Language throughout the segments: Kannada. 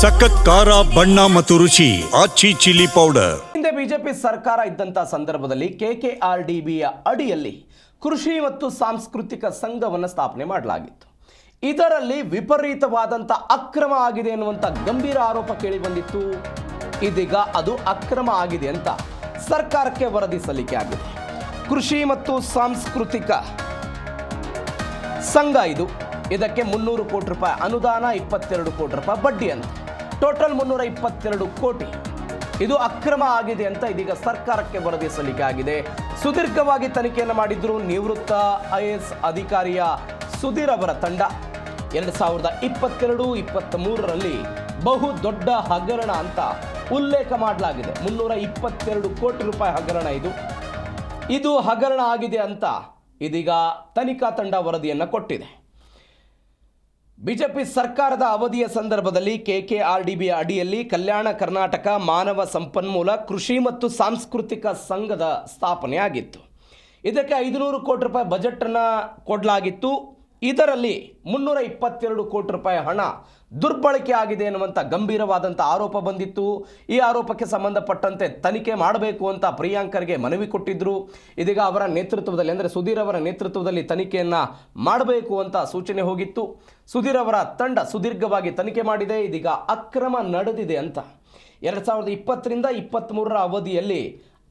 ಸಖತ್ ಖಾರ, ಬಣ್ಣ ಮತ್ತು ರುಚಿ, ಆಚಿ ಚಿಲ್ಲಿ ಪೌಡರ್. ಹಿಂದೆ ಬಿಜೆಪಿ ಸರ್ಕಾರ ಇದ್ದಂಥ ಸಂದರ್ಭದಲ್ಲಿ ಕೆಕೆಆರ್ಡಿಬಿಯ ಅಡಿಯಲ್ಲಿ ಕೃಷಿ ಮತ್ತು ಸಾಂಸ್ಕೃತಿಕ ಸಂಘವನ್ನು ಸ್ಥಾಪನೆ ಮಾಡಲಾಗಿತ್ತು. ಇದರಲ್ಲಿ ವಿಪರೀತವಾದಂಥ ಅಕ್ರಮ ಆಗಿದೆ ಎನ್ನುವಂಥ ಗಂಭೀರ ಆರೋಪ ಕೇಳಿಬಂದಿತ್ತು ಇದೀಗ ಅದು ಅಕ್ರಮ ಆಗಿದೆ ಅಂತ ಸರ್ಕಾರಕ್ಕೆ ವರದಿ ಸಲ್ಲಿಕೆ ಆಗಿದೆ. ಕೃಷಿ ಮತ್ತು ಸಾಂಸ್ಕೃತಿಕ ಸಂಘ ಇದು. ಇದಕ್ಕೆ ಮುನ್ನೂರು ಕೋಟಿ ರೂಪಾಯಿ ಅನುದಾನ, ಇಪ್ಪತ್ತೆರಡು ಕೋಟಿ ರೂಪಾಯಿ ಬಡ್ಡಿ ಅಂತ. ಟೋಟಲ್ ಮುನ್ನೂರ ಇಪ್ಪತ್ತೆರಡು ಕೋಟಿ. ಇದು ಅಕ್ರಮ ಆಗಿದೆ ಅಂತ ಇದೀಗ ಸರ್ಕಾರಕ್ಕೆ ವರದಿ ಸಲ್ಲಿಕೆ ಆಗಿದೆ ಸುದೀರ್ಘವಾಗಿ ತನಿಖೆಯನ್ನು ಮಾಡಿದ್ರು ನಿವೃತ್ತ ಐ ಎಸ್ ಅಧಿಕಾರಿಯ ಸುಧೀರ್ ಅವರ ತಂಡ. ಎರಡು ಸಾವಿರದ ಇಪ್ಪತ್ತೆರಡು ಇಪ್ಪತ್ತ್ ಮೂರರಲ್ಲಿ ಬಹು ದೊಡ್ಡ ಹಗರಣ ಅಂತ ಉಲ್ಲೇಖ ಮಾಡಲಾಗಿದೆ. ಮುನ್ನೂರ ಇಪ್ಪತ್ತೆರಡು ಕೋಟಿ ರೂಪಾಯಿ ಹಗರಣ ಇದು. ಇದು ಹಗರಣ ಆಗಿದೆ ಅಂತ ಇದೀಗ ತನಿಖಾ ತಂಡ ವರದಿಯನ್ನು ಕೊಟ್ಟಿದೆ. ಬಿಜೆಪಿ ಸರ್ಕಾರದ ಅವಧಿಯ ಸಂದರ್ಭದಲ್ಲಿ ಕೆಕೆಆರ್ಡಿಬಿ ಅಡಿಯಲ್ಲಿ ಕಲ್ಯಾಣ ಕರ್ನಾಟಕ ಮಾನವ ಸಂಪನ್ಮೂಲ, ಕೃಷಿ ಮತ್ತು ಸಾಂಸ್ಕೃತಿಕ ಸಂಘದ ಸ್ಥಾಪನೆ ಆಗಿತ್ತು ಇದಕ್ಕೆ ಐದುನೂರು ಕೋಟಿ ರೂಪಾಯಿ ಬಜೆಟನ್ನು ಕೊಡಲಾಗಿತ್ತು. ಇದರಲ್ಲಿ ಮುನ್ನೂರ ಇಪ್ಪತ್ತೆರಡು ಕೋಟಿ ರೂಪಾಯಿ ಹಣ ದುರ್ಬಳಕೆ ಆಗಿದೆ ಎನ್ನುವಂಥ ಗಂಭೀರವಾದಂಥ ಆರೋಪ ಬಂದಿತ್ತು. ಈ ಆರೋಪಕ್ಕೆ ಸಂಬಂಧಪಟ್ಟಂತೆ ತನಿಖೆ ಮಾಡಬೇಕು ಅಂತ ಪ್ರಿಯಾಂಕರ್ಗೆ ಮನವಿ ಕೊಟ್ಟಿದ್ದರು ಇದೀಗ ಅವರ ನೇತೃತ್ವದಲ್ಲಿ ಅಂದರೆ ಸುಧೀರ್ ಅವರ ನೇತೃತ್ವದಲ್ಲಿ ತನಿಖೆಯನ್ನು ಮಾಡಬೇಕು ಅಂತ ಸೂಚನೆ ಹೋಗಿತ್ತು. ಸುಧೀರ್ ಅವರ ತಂಡ ಸುದೀರ್ಘವಾಗಿ ತನಿಖೆ ಮಾಡಿದೆ. ಇದೀಗ ಅಕ್ರಮ ನಡೆದಿದೆ ಅಂತ. ಎರಡು ಸಾವಿರದ ಇಪ್ಪತ್ತರಿಂದ ಇಪ್ಪತ್ತ್ಮೂರರ ಅವಧಿಯಲ್ಲಿ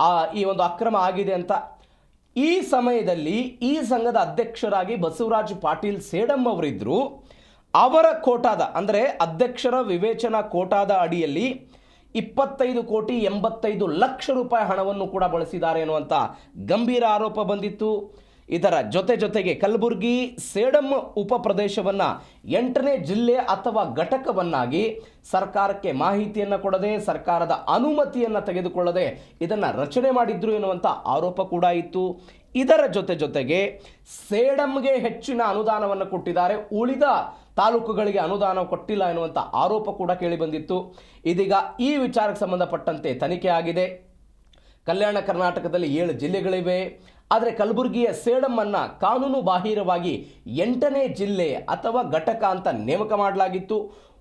ಆ ಈ ಒಂದು ಅಕ್ರಮ ಆಗಿದೆ ಅಂತ ಈ ಸಮಯದಲ್ಲಿ ಈ ಸಂಘದ ಅಧ್ಯಕ್ಷರಾಗಿ ಬಸವರಾಜ್ ಪಾಟೀಲ್ ಸೇಡಂ ಅವರಿದ್ದರು ಅವರ ಕೋಟಾದ, ಅಂದರೆ ಅಧ್ಯಕ್ಷರ ವಿವೇಚನಾ ಕೋಟಾದ ಅಡಿಯಲ್ಲಿ ಇಪ್ಪತ್ತೈದು ಕೋಟಿ ಎಂಬತ್ತೈದು ಲಕ್ಷ ರೂಪಾಯಿ ಹಣವನ್ನು ಕೂಡ ಬಳಸಿದ್ದಾರೆ ಎನ್ನುವಂಥ ಗಂಭೀರ ಆರೋಪ ಬಂದಿತ್ತು. ಇದರ ಜೊತೆ ಜೊತೆಗೆ ಕಲಬುರಗಿ ಸೇಡಂ ಉಪ ಪ್ರದೇಶವನ್ನು ಎಂಟನೇ ಜಿಲ್ಲೆ ಅಥವಾ ಘಟಕವನ್ನಾಗಿ ಸರ್ಕಾರಕ್ಕೆ ಮಾಹಿತಿಯನ್ನು ಕೊಡದೆ, ಸರ್ಕಾರದ ಅನುಮತಿಯನ್ನು ತೆಗೆದುಕೊಳ್ಳದೆ ಇದನ್ನು ರಚನೆ ಮಾಡಿದ್ರು ಎನ್ನುವಂಥ ಆರೋಪ ಕೂಡ ಇತ್ತು. ಇದರ ಜೊತೆ ಜೊತೆಗೆ ಸೇಡಂಗೆ ಹೆಚ್ಚಿನ ಅನುದಾನವನ್ನು ಕೊಟ್ಟಿದ್ದಾರೆ. ಉಳಿದ ತಾಲೂಕುಗಳಿಗೆ ಅನುದಾನ ಕೊಟ್ಟಿಲ್ಲ ಎನ್ನುವಂಥ ಆರೋಪ ಕೂಡ ಕೇಳಿಬಂದಿತ್ತು ಇದೀಗ ಈ ವಿಚಾರಕ್ಕೆ ಸಂಬಂಧಪಟ್ಟಂತೆ ತನಿಖೆ ಆಗಿದೆ. ಕಲ್ಯಾಣ ಕರ್ನಾಟಕದಲ್ಲಿ ಏಳು ಜಿಲ್ಲೆಗಳಿವೆ. ಆದರೆ ಕಲಬುರಗಿಯ ಸೇಡಮ್ಮನ್ನು ಕಾನೂನು ಬಾಹಿರವಾಗಿ ಎಂಟನೇ ಜಿಲ್ಲೆ ಅಥವಾ ಘಟಕ ಅಂತ ನೇಮಕ ಮಾಡಲಾಗಿತ್ತು.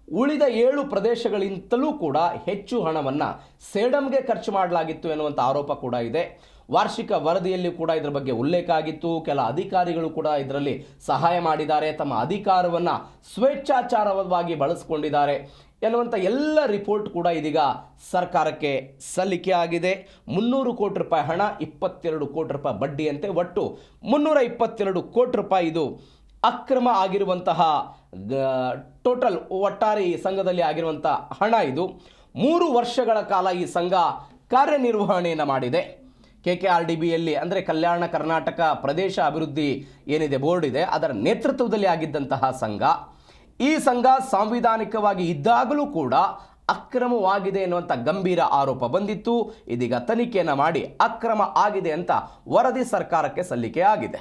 ಉಳಿದ ಏಳು ಪ್ರದೇಶಗಳಿಂತಲೂ ಕೂಡ ಹೆಚ್ಚು ಹಣವನ್ನು ಸೇಡಂಗೆ ಖರ್ಚು ಮಾಡಲಾಗಿತ್ತು ಎನ್ನುವಂಥ ಆರೋಪ ಕೂಡ ಇದೆ. ವಾರ್ಷಿಕ ವರದಿಯಲ್ಲಿ ಕೂಡ ಇದರ ಬಗ್ಗೆ ಉಲ್ಲೇಖ ಆಗಿತ್ತು. ಕೆಲ ಅಧಿಕಾರಿಗಳು ಕೂಡ ಇದರಲ್ಲಿ ಸಹಾಯ ಮಾಡಿದ್ದಾರೆ. ತಮ್ಮ ಅಧಿಕಾರವನ್ನು ಸ್ವೇಚ್ಛಾಚಾರವಾಗಿ ಬಳಸಿಕೊಂಡಿದ್ದಾರೆ ಎನ್ನುವಂಥ ಎಲ್ಲ ರಿಪೋರ್ಟ್ ಕೂಡ ಇದೀಗ ಸರ್ಕಾರಕ್ಕೆ ಸಲ್ಲಿಕೆ ಆಗಿದೆ. ಮುನ್ನೂರು ಕೋಟಿ ರೂಪಾಯಿ ಹಣ, ಇಪ್ಪತ್ತೆರಡು ಕೋಟಿ ರೂಪಾಯಿ ಬಡ್ಡಿಯಂತೆ ಒಟ್ಟು ಮುನ್ನೂರ ಇಪ್ಪತ್ತೆರಡು ಕೋಟಿ ರೂಪಾಯಿ ಇದು ಅಕ್ರಮ ಆಗಿರುವಂತಹ ಟೋಟಲ್ ಒಟ್ಟಾರೆ ಈ ಸಂಘದಲ್ಲಿ ಆಗಿರುವಂಥ ಹಣ ಇದು. ಮೂರು ವರ್ಷಗಳ ಕಾಲ ಈ ಸಂಘ ಕಾರ್ಯನಿರ್ವಹಣೆಯನ್ನು ಮಾಡಿದೆ. ಕೆ ಕೆ ಆರ್ ಡಿ ಬಿಯಲ್ಲಿ ಅಂದರೆ ಕಲ್ಯಾಣ ಕರ್ನಾಟಕ ಪ್ರದೇಶ ಅಭಿವೃದ್ಧಿ ಏನಿದೆ, ಬೋರ್ಡ್ ಇದೆ, ಅದರ ನೇತೃತ್ವದಲ್ಲಿ ಆಗಿದ್ದಂತಹ ಸಂಘ. ಈ ಸಂಘ ಸಾಂವಿಧಾನಿಕವಾಗಿ ಇದ್ದಾಗಲೂ ಕೂಡ ಅಕ್ರಮವಾಗಿದೆ ಎನ್ನುವಂಥ ಗಂಭೀರ ಆರೋಪ ಬಂದಿತ್ತು. ಇದೀಗ ತನಿಖೆಯನ್ನು ಮಾಡಿ ಅಕ್ರಮ ಆಗಿದೆ ಅಂತ ವರದಿ ಸರ್ಕಾರಕ್ಕೆ ಸಲ್ಲಿಕೆ ಆಗಿದೆ